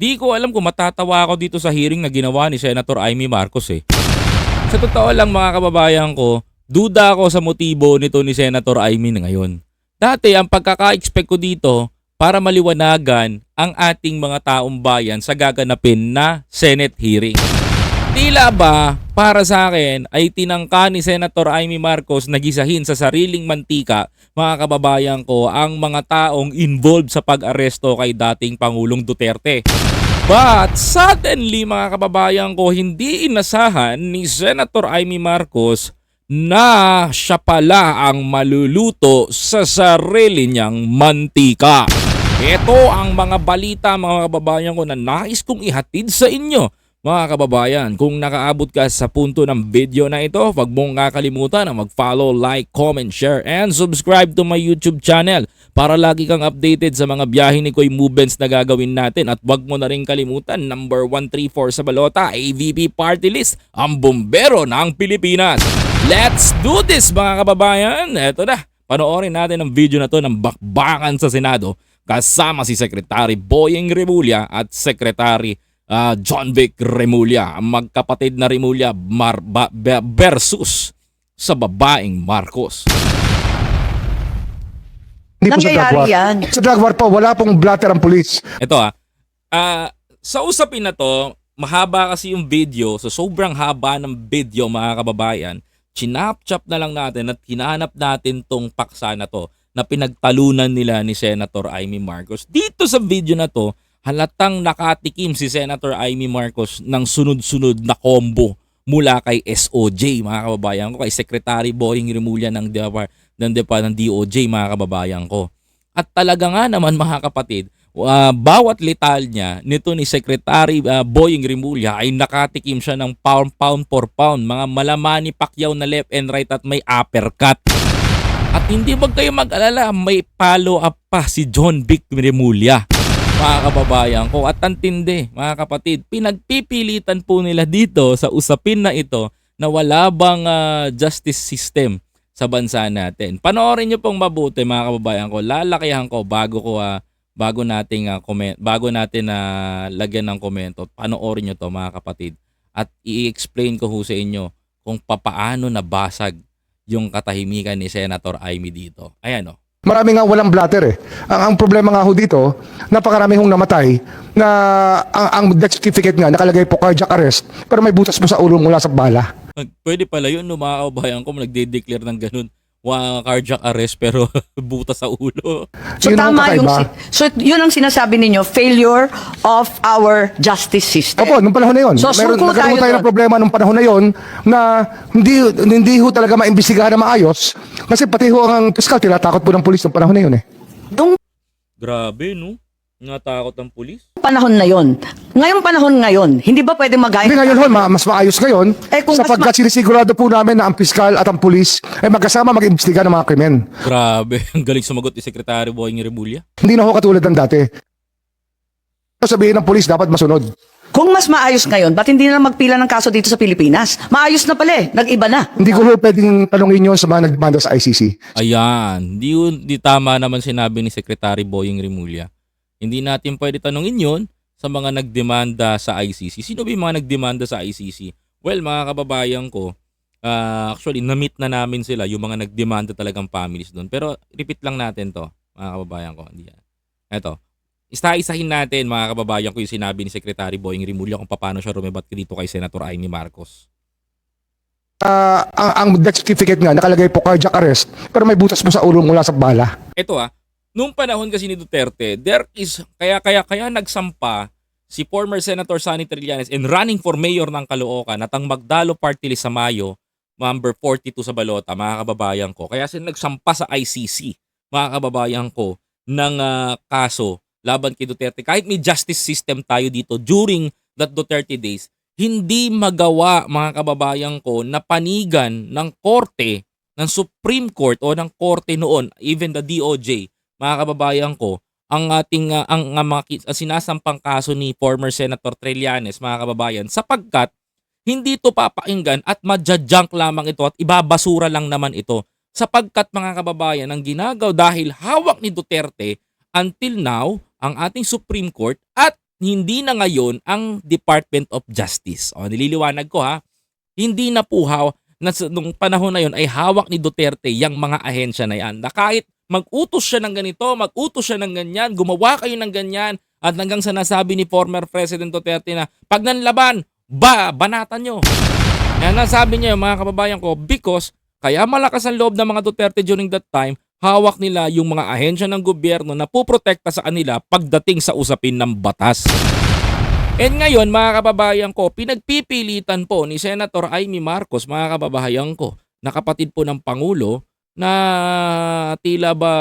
Di ko alam kung matatawa ako dito sa hearing na ginawa ni Senator Amy Marcos eh. Sa totoo lang mga kababayan ko, duda ako sa motibo nito ni Senator Amy ngayon. Dati ang pagkaka-expect ko dito para maliwanagan ang ating mga taong bayan sa gaganapin na Senate hearing. Tila ba para sa akin ay tinangka ni Senator Amy Marcos na gisahin sa sariling mantika mga kababayan ko ang mga taong involved sa pag-aresto kay dating Pangulong Duterte. But suddenly mga kababayan ko hindi inasahan ni Senator Amy Marcos na siya pala ang maluluto sa sarili niyang mantika. Ito ang mga balita mga kababayan ko na nais kong ihatid sa inyo. Mga kababayan, kung nakaabot ka sa punto ng video na ito, huwag mong kakalimutan na mag-follow, like, comment, share, and subscribe to my YouTube channel para lagi kang updated sa mga biyahe ni Koy Movements na gagawin natin. At huwag mo na rin kalimutan, number 134 sa balota, AVP Party List, ang bombero ng Pilipinas. Let's do this mga kababayan! Eto na, panoorin natin ang video na to ng bakbakan sa Senado kasama si Secretary Boyeng Remulla at Secretary ah, John Vic Remulla, ang magkapatid na Remulla Mar- ba- ba- versus sa babaeng Marcos. Hindi po sa drug Nangyayari war. yan. Sa drug war po, wala pong blatter ang pulis. Ito ah, ah, sa usapin na to, mahaba kasi yung video, so sobrang haba ng video mga kababayan, chinap-chop na lang natin at hinahanap natin tong paksa na to na pinagtalunan nila ni Senator Amy Marcos. Dito sa video na to, halatang nakatikim si Senator Amy Marcos ng sunod-sunod na combo mula kay SOJ, mga kababayan ko, kay Secretary Boying Remulla ng, Depar- ng, Depa- ng DOJ, mga kababayan ko. At talaga nga naman mga kapatid, ah, bawat lital niya nito ni Secretary ah, Boying Remulla ay nakatikim siya ng pound pound for pound, mga malamani Pacquiao na left and right at may uppercut. At hindi wag kayo mag-alala, may follow up pa si John Vic Remulla. Mga kababayan ko at tantindi mga kapatid, pinagpipilitan po nila dito sa usapin na ito na wala bang ah, justice system sa bansa natin. Panoorin niyo pong mabuti mga kababayan ko. Lalakihan ko bago ko ah, bago nating ah, comment, bago natin na lagyan ng komento. Panoorin niyo to mga kapatid at i-explain ko ho sa inyo kung papaano nabasag yung katahimikan ni Senator Amy dito. Ayan oh. Marami nga walang blatter eh. Ang, ang problema nga ho dito, napakarami hong namatay na ang, ang death certificate nga nakalagay po cardiac arrest pero may butas po sa ulo mula sa bala. Pwede pala yun, no, mga kababayan ko, nagde-declare ng ganun. Wa cardiac arrest pero buta sa ulo. So Yun tama yung So yun ang sinasabi ninyo, failure of our justice system. Opo, nung panahon na yun. So, Meron, nagkaroon tayo tayo ng problema nung panahon na yun na hindi, hindi ho talaga maimbestigahan na maayos kasi pati ho ang piskal tinatakot po ng pulis nung panahon na yun eh. Nung Grabe, no? Natakot ang pulis. panahon na yon. Ngayong panahon ngayon, hindi ba pwedeng mag Hindi ngayon ho, ma- mas maayos ngayon Eh, kung mas sapagkat sinisigurado po namin na ang piskal at ang pulis ay magkasama mag-imbestiga ng mga krimen. Grabe, ang galing sumagot ni Secretary Boying Remulla. Hindi na ho katulad ng dati. Sabihin ng pulis dapat masunod. Kung mas maayos ngayon, ba't hindi na magpila ng kaso dito sa Pilipinas? Maayos na pala eh, nag-iba na. Hindi ko ho pwedeng tanongin yun sa mga nagdemanda sa ICC. Ayan, di, yun- di tama naman sinabi ni Secretary Boying Remulla. Hindi natin pwede tanungin yon sa mga nagdemanda sa ICC. Sino ba yung mga nagdemanda sa ICC? Well, mga kababayan ko, ah, actually, na-meet na namin sila, yung mga nagdemanda talagang families doon. Pero repeat lang natin to, mga kababayan ko. Hindi yan. Ito, isa-isahin natin, mga kababayan ko, yung sinabi ni Secretary Boying Remulla kung paano siya rumibat dito kay Senator Amy Marcos. Ah, ang, ang death certificate nga nakalagay po cardiac arrest pero may butas po sa ulo mula sa bala. ito ah, nung panahon kasi ni Duterte, there is, kaya, kaya, kaya nagsampa si former Senator Sonny Trillanes and running for mayor ng Caloocan at ang Magdalo Party List sa Mayo, number 42 sa balota, mga kababayan ko. Kaya sila nagsampa sa ICC, mga kababayan ko, ng ah, kaso laban kay Duterte. Kahit may justice system tayo dito during that Duterte days, hindi magawa mga kababayan ko na panigan ng korte ng Supreme Court o ng korte noon, even the DOJ, mga kababayan ko, ang ating uh, ang, ang mga ang sinasampang kaso ni former Senator Trillanes, mga kababayan, sapagkat hindi ito papakinggan at madjajunk lamang ito at ibabasura lang naman ito. Sapagkat mga kababayan, ang ginagaw dahil hawak ni Duterte until now ang ating Supreme Court at hindi na ngayon ang Department of Justice. O, nililiwanag ko ha, hindi na po ha, na, nung panahon na yon ay hawak ni Duterte yung mga ahensya na yan. Na kahit mag-utos siya ng ganito, mag-utos siya ng ganyan, gumawa kayo ng ganyan, at hanggang sa nasabi ni former President Duterte na pag nanlaban, ba, banatan nyo. Kaya nasabi niya mga kababayan ko, because kaya malakas ang loob ng mga Duterte during that time, hawak nila yung mga ahensya ng gobyerno na puprotekta sa kanila pagdating sa usapin ng batas. And ngayon, mga kababayan ko, pinagpipilitan po ni Senator Amy Marcos, mga kababayan ko, na kapatid po ng Pangulo, na tila ba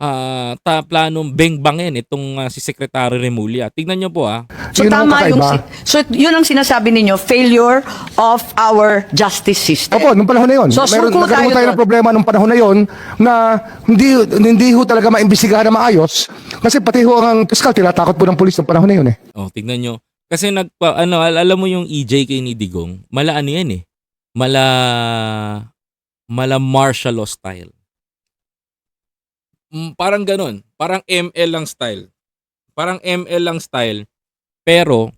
ah, ta planong bengbangin itong ah, si Secretary Remulla. Tignan nyo po ah. So Yun tama yung so yun ang sinasabi ninyo failure of our justice system. Opo, nung panahon na yun. So, Meron, suko nagkaroon tayo tayo ng problema nung panahon na yun na hindi, hindi ho talaga maimbestigahan na maayos kasi pati ho ang piskal tinatakot po ng polis nung panahon na yun eh. Oh, tignan nyo. Kasi nagpa, ano, al- alam mo yung EJ kay ni Digong, mala ano yan eh. Mala, mala martial law style. Mm, parang ganun. Parang ML lang style. Parang ML lang style. Pero,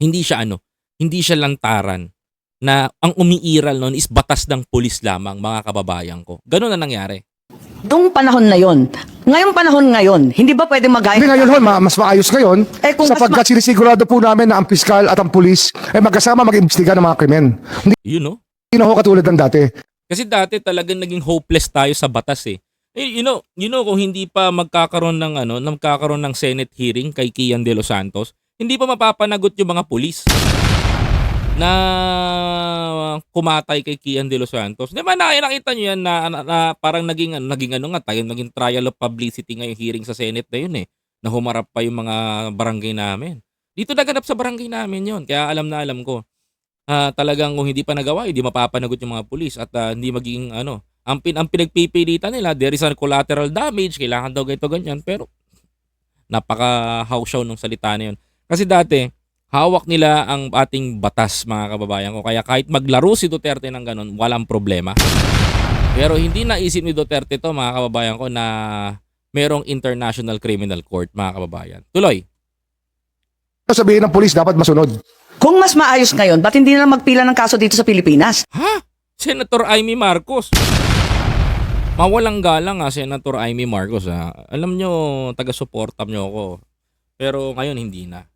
hindi siya ano, hindi siya lantaran na ang umiiral noon is batas ng pulis lamang, mga kababayan ko. Ganun na nangyari. Nung panahon na yon, ngayong panahon ngayon, hindi ba pwede magaya? Hindi ngayon ho, ma- mas maayos ngayon Eh, kung mas sapagkat sinisigurado po namin na ang piskal at ang pulis ay magkasama mag-imbestiga ng mga krimen. Hindi You know? na ho katulad ng dati. Kasi dati talagang naging hopeless tayo sa batas eh. Eh, you know, you know kung hindi pa magkakaroon ng ano, magkakaroon ng Senate hearing kay Kian De Los Santos, hindi pa mapapanagot yung mga pulis na kumatay kay Kian De Los Santos. Di ba na, nakita nyo yan na, na- na parang naging, naging ano nga tayo, naging trial of publicity nga yung hearing sa Senate na yun eh. Na humarap pa yung mga barangay namin. Dito naganap sa barangay namin yon Kaya alam na alam ko. Ah, talagang kung hindi pa nagawa, hindi mapapanagot yung mga pulis at ah, hindi magiging ano, ang, pin, ang pinagpipilitan nila, there is a collateral damage, kailangan daw ganito ganyan, pero napaka hausyaw nung salita na yun. Kasi dati, hawak nila ang ating batas mga kababayan ko. Kaya kahit maglaro si Duterte ng ganun, walang problema. Pero hindi naisip ni Duterte to mga kababayan ko na merong International Criminal Court mga kababayan. Tuloy. Sabihin ng pulis dapat masunod. Kung mas maayos ngayon, ba't hindi na lang magpila ng kaso dito sa Pilipinas? Ha? Senator Amy Marcos. Mawalang galang ha, Senator Amy Marcos ha. Alam nyo, taga-suporta nyo ako. Pero ngayon hindi na.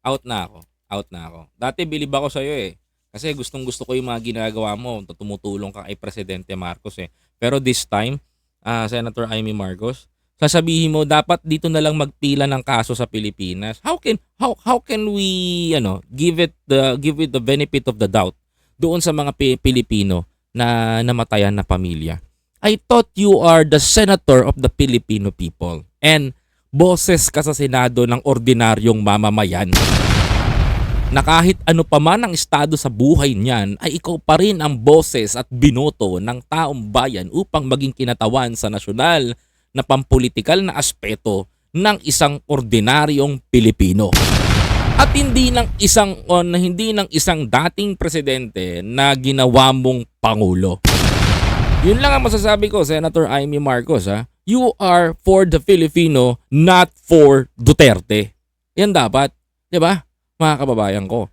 Out na ako. Out na ako. Dati bilib ako sa'yo eh. Kasi gustong gusto ko yung mga ginagawa mo. Tumutulong ka kay Presidente Marcos eh. Pero this time, ah, Senator Amy Marcos, sasabihin mo dapat dito na lang magpila ng kaso sa Pilipinas. How can how how can we ano, give it the give it the benefit of the doubt doon sa mga Pi- Pilipino na namatayan na pamilya. I thought you are the senator of the Filipino people and boses ka sa Senado ng ordinaryong mamamayan na kahit ano pa man ang estado sa buhay niyan ay ikaw pa rin ang boses at binoto ng taong bayan upang maging kinatawan sa nasyonal na pampolitikal na aspeto ng isang ordinaryong Pilipino. At hindi ng isang o na hindi ng isang dating presidente na ginawa mong pangulo. Yun lang ang masasabi ko, Senator Amy Marcos ha. You are for the Filipino, not for Duterte. Yan dapat, ba? Mga kababayan ko.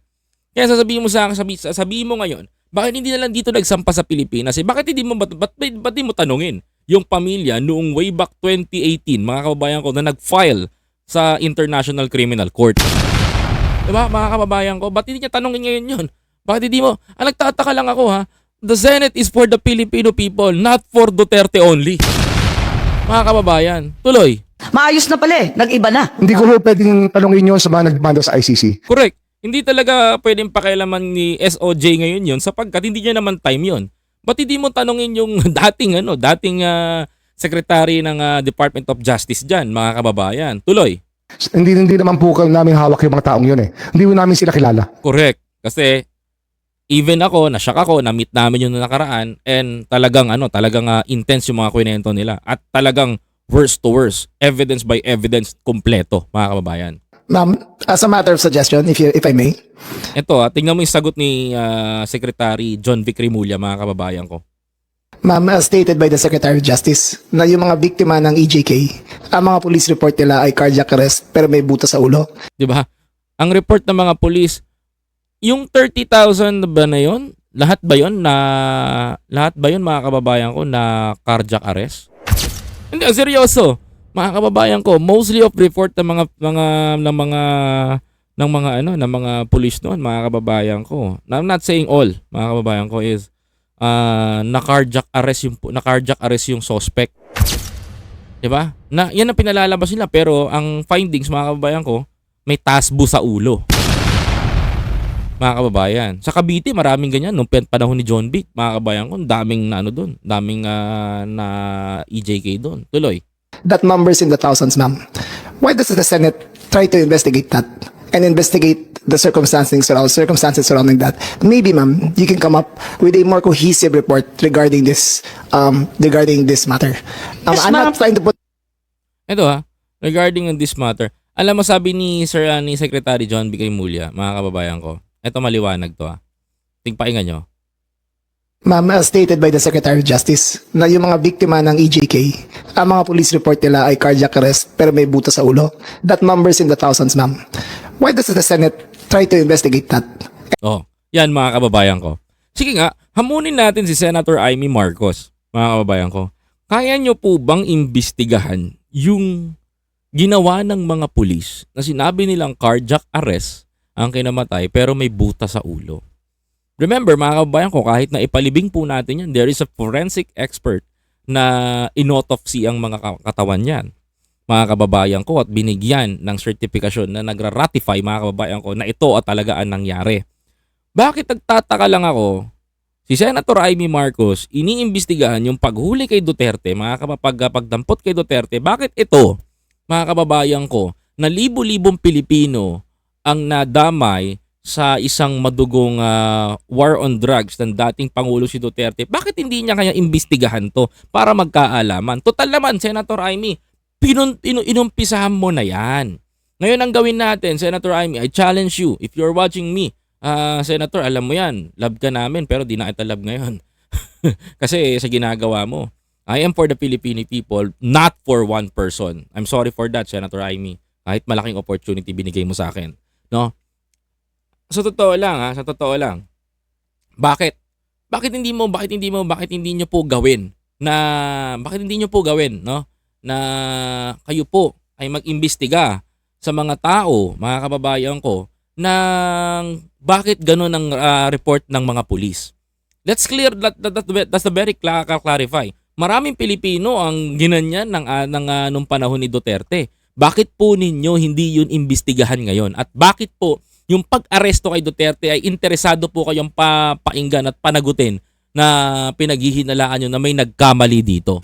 Kaya sasabihin mo sa akin, sabi, sabihin mo ngayon, bakit hindi na lang dito nagsampa sa Pilipinas? Eh, bakit hindi mo, ba't, ba't, ba't, ba't mo tanungin yung pamilya noong way back 2018, mga kababayan ko, na nag-file sa International Criminal Court? Diba, mga kababayan ko, ba't hindi niya tanongin ngayon yun? Bakit hindi mo? Ang nagtataka lang ako ha, the Senate is for the Filipino people, not for Duterte only. Mga kababayan, tuloy. Maayos na pala eh, nag-iba na. Hindi ko ho pwedeng tanongin yun sa mga nagmanda sa ICC. Correct. Hindi talaga pwedeng pakialaman ni SOJ ngayon yon sapagkat hindi niya naman time yon. Ba't hindi mo tanongin yung dating ano, dating ah, secretary ng ah, Department of Justice diyan, mga kababayan. Tuloy. Hindi hindi naman po namin hawak yung mga taong yun eh. Hindi po namin sila kilala. Correct. Kasi even ako, na-shock ako, na-meet namin yung nakaraan and talagang ano, talagang ah, intense yung mga kwento nila at talagang worst to worst, evidence by evidence kompleto, mga kababayan. Ma'am, as a matter of suggestion, if you, if I may, Ito, ah, tingnan mo yung sagot ni ah, Secretary John Vic Rimulya, mga kababayan ko. Ma'am, as stated by the Secretary of Justice, na yung mga biktima ng EJK, ang mga police report nila ay cardiac arrest pero may buta sa ulo. 'Di ba? Ang report ng mga pulis, yung 30,000 ba na 'yon? Lahat ba 'yon na lahat ba 'yon mga kababayan ko na cardiac arrest? Hindi, seryoso. Mga kababayan ko, mostly of report ng mga mga ng mga ng mga ano, ng mga pulis noon, mga kababayan ko. I'm not saying all, mga kababayan ko is uh, na cardiac arrest yung na cardiac arrest yung suspect. 'Di ba? Na 'yan ang pinalalabas nila pero ang findings mga kababayan ko, may tasbo sa ulo. Mga kababayan. Sa Cavite, maraming ganyan. Nung panahon ni John Beat, mga kababayan ko, daming na ano doon. Daming ah, na EJK doon. Tuloy. That numbers in the thousands, ma'am. Why does the Senate try to investigate that and investigate the circumstances surrounding circumstances surrounding that? Maybe, ma'am, you can come up with a more cohesive report regarding this um, regarding this matter. Um, Yes, I'm ma'am. not trying to put Ito ha, regarding on this matter. Alam mo, sabi ni Sir ah, ni Secretary John B. Mulya, mga kababayan ko, ito maliwanag to ha. Tingpaingan nyo. Ma'am, as stated by the Secretary of Justice, na yung mga biktima ng EJK, ang mga police report nila ay cardiac arrest pero may buta sa ulo. That numbers in the thousands, ma'am. Why does the Senate try to investigate that? Oh, yan mga kababayan ko. Sige nga, hamunin natin si Senator Amy Marcos, mga kababayan ko. Kaya nyo po bang imbestigahan yung ginawa ng mga pulis na sinabi nilang cardiac arrest ang kinamatay pero may buta sa ulo? Remember mga kababayan ko, kahit na ipalibing po natin yan, there is a forensic expert na inotopsy ang mga ka- katawan yan mga kababayan ko at binigyan ng sertifikasyon na nagra-ratify mga kababayan ko na ito at talaga ang nangyari. Bakit nagtataka lang ako, si Senator Amy Marcos iniimbestigahan yung paghuli kay Duterte, mga kapag pagdampot kay Duterte, bakit ito, mga kababayan ko, na libo-libong Pilipino ang nadamay sa isang madugong ah, war on drugs ng dating Pangulo si Duterte, bakit hindi niya kaya imbestigahan to para magkaalaman? Total naman, Senator Amy, pinun, inu, inumpisahan mo na yan. Ngayon ang gawin natin, Senator Amy, I challenge you, if you're watching me, ah, Senator, alam mo yan, love ka namin pero di na kita love ngayon. Kasi sa ginagawa mo, I am for the Filipino people, not for one person. I'm sorry for that, Senator Amy. Kahit malaking opportunity binigay mo sa akin. No? Sa totoo lang, ha? Sa totoo lang. Bakit? Bakit hindi mo, bakit hindi mo, bakit hindi nyo po gawin na, bakit hindi nyo po gawin, no? Na kayo po ay mag-imbestiga sa mga tao, mga kababayan ko, ng bakit ganun ang ah, report ng mga pulis. Let's clear that, that, that that's the very cla- clarify. Maraming Pilipino ang ginanyan ng ah, ng ah, nung panahon ni Duterte. Bakit po ninyo hindi yun imbestigahan ngayon? At bakit po yung pag-aresto kay Duterte ay interesado po kayong papainggan at panagutin na pinaghihinalaan nyo na may nagkamali dito?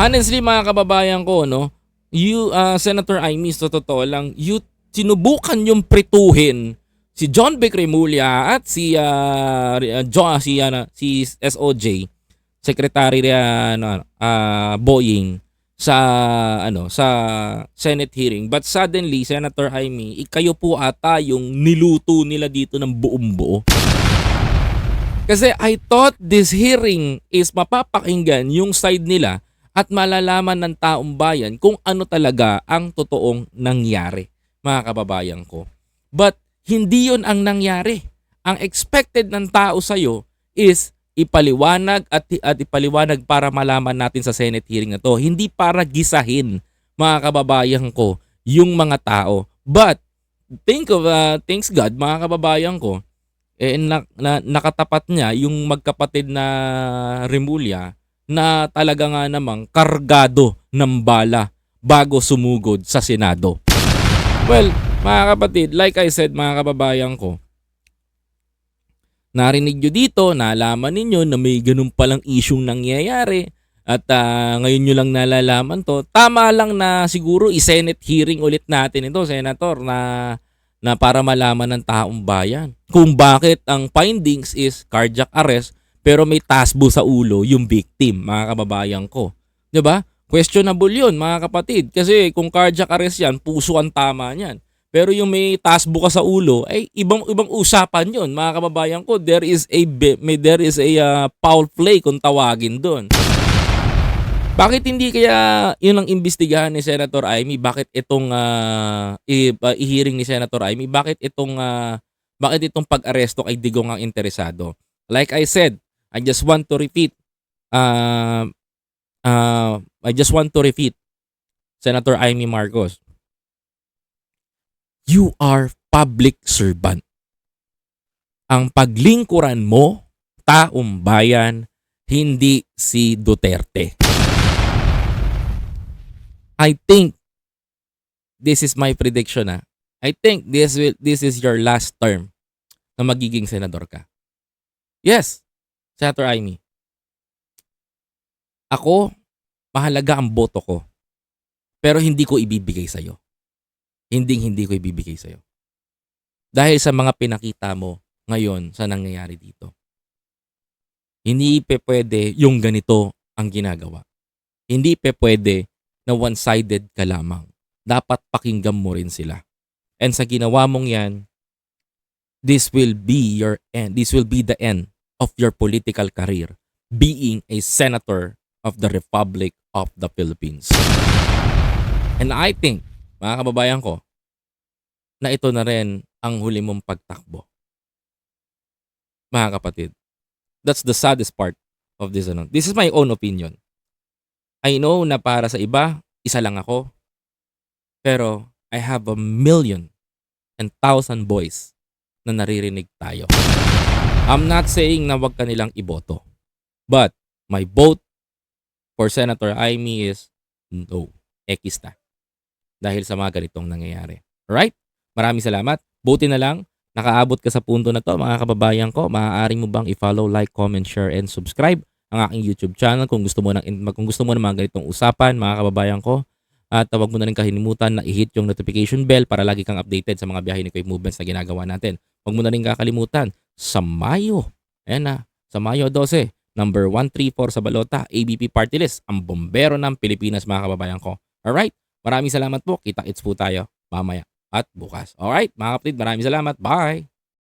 Honestly mga kababayan ko, no, you, uh, Senator Amy, sa totoo lang, you sinubukan yung prituhin si John B. At si uh, John, si, ano, si SOJ, Secretary uh, ano, uh, Boying sa ano sa Senate hearing but suddenly Senator Amy kayo po ata yung niluto nila dito ng buong buo kasi I thought this hearing is mapapakinggan yung side nila at malalaman ng taong bayan kung ano talaga ang totoong nangyari, mga kababayan ko. But hindi yon ang nangyari. Ang expected ng tao sa'yo is ipaliwanag at, at ipaliwanag para malaman natin sa Senate hearing na to. Hindi para gisahin, mga kababayan ko, yung mga tao. But, think of, uh, thanks God, mga kababayan ko, eh, na, na, nakatapat niya yung magkapatid na Remulla na talaga nga namang kargado ng bala bago sumugod sa Senado. Well, mga kapatid, like I said mga kababayan ko, narinig nyo dito, nalaman ninyo na may ganun palang isyong nangyayari at ah, ngayon nyo lang nalalaman to. Tama lang na siguro i-Senate hearing ulit natin ito, Senator, na, na para malaman ng taong bayan kung bakit ang findings is cardiac arrest pero may tasbo sa ulo yung victim, mga kababayan ko. ba? Questionable 'yun, mga kapatid, kasi kung cardiac arrest 'yan, puso ang tama niyan. Pero yung may taas buka sa ulo, ay ibang ibang usapan 'yon, mga kababayan ko. There is a may there is a uh, foul play kung tawagin doon. Bakit hindi kaya yun ang imbestigahan ni Senator Amy? Bakit itong ah, i-hearing ni Senator Amy? Bakit itong ah, bakit itong pag-aresto kay Digong ang interesado? Like I said, I just want to repeat uh, uh, I just want to repeat Senator Amy Marcos. You are public servant. Ang paglingkuran mo, taong bayan, hindi si Duterte. I think this is my prediction ah. I think this will this is your last term na magiging senador ka. Yes, Senator Amy. Ako, mahalaga ang boto ko. Pero hindi ko ibibigay sa'yo. Hindi hindi ko ibibigay sa'yo. Dahil sa mga pinakita mo ngayon sa nangyayari dito. Hindi pe pwede yung ganito ang ginagawa. Hindi pe pwede na one-sided ka lamang. Dapat pakinggan mo rin sila. And sa ginawa mong yan, this will be your end. This will be the end of your political career being a senator of the Republic of the Philippines. And I think, mga kababayan ko, na ito na rin ang huli mong pagtakbo. Mga kapatid, that's the saddest part of this. Ano. This is my own opinion. I know na para sa iba, isa lang ako. Pero I have a million and thousand boys na naririnig tayo. I'm not saying na wag kanilang iboto. But my vote for Senator Amy is no. X na. Dahil sa mga ganitong nangyayari. Alright? Maraming salamat. Buti na lang, nakaabot ka sa punto na to mga kababayan ko. Maaari mo bang i-follow, like, comment, share, and subscribe ang aking YouTube channel kung gusto mo ng kung gusto mo ng mga ganitong usapan mga kababayan ko. At huwag mo na rin kahinimutan na i-hit yung notification bell para lagi kang updated sa mga biyahe ni Quick Movements na ginagawa natin. Huwag mo na rin kakalimutan sa Mayo. Ayan na, sa Mayo 12, number 134 sa Balota, ABP Party List, ang bombero ng Pilipinas mga kababayan ko. Alright? Maraming salamat po. Kita-kits po tayo mamaya at bukas. Alright? Mga kapatid, maraming salamat. Bye!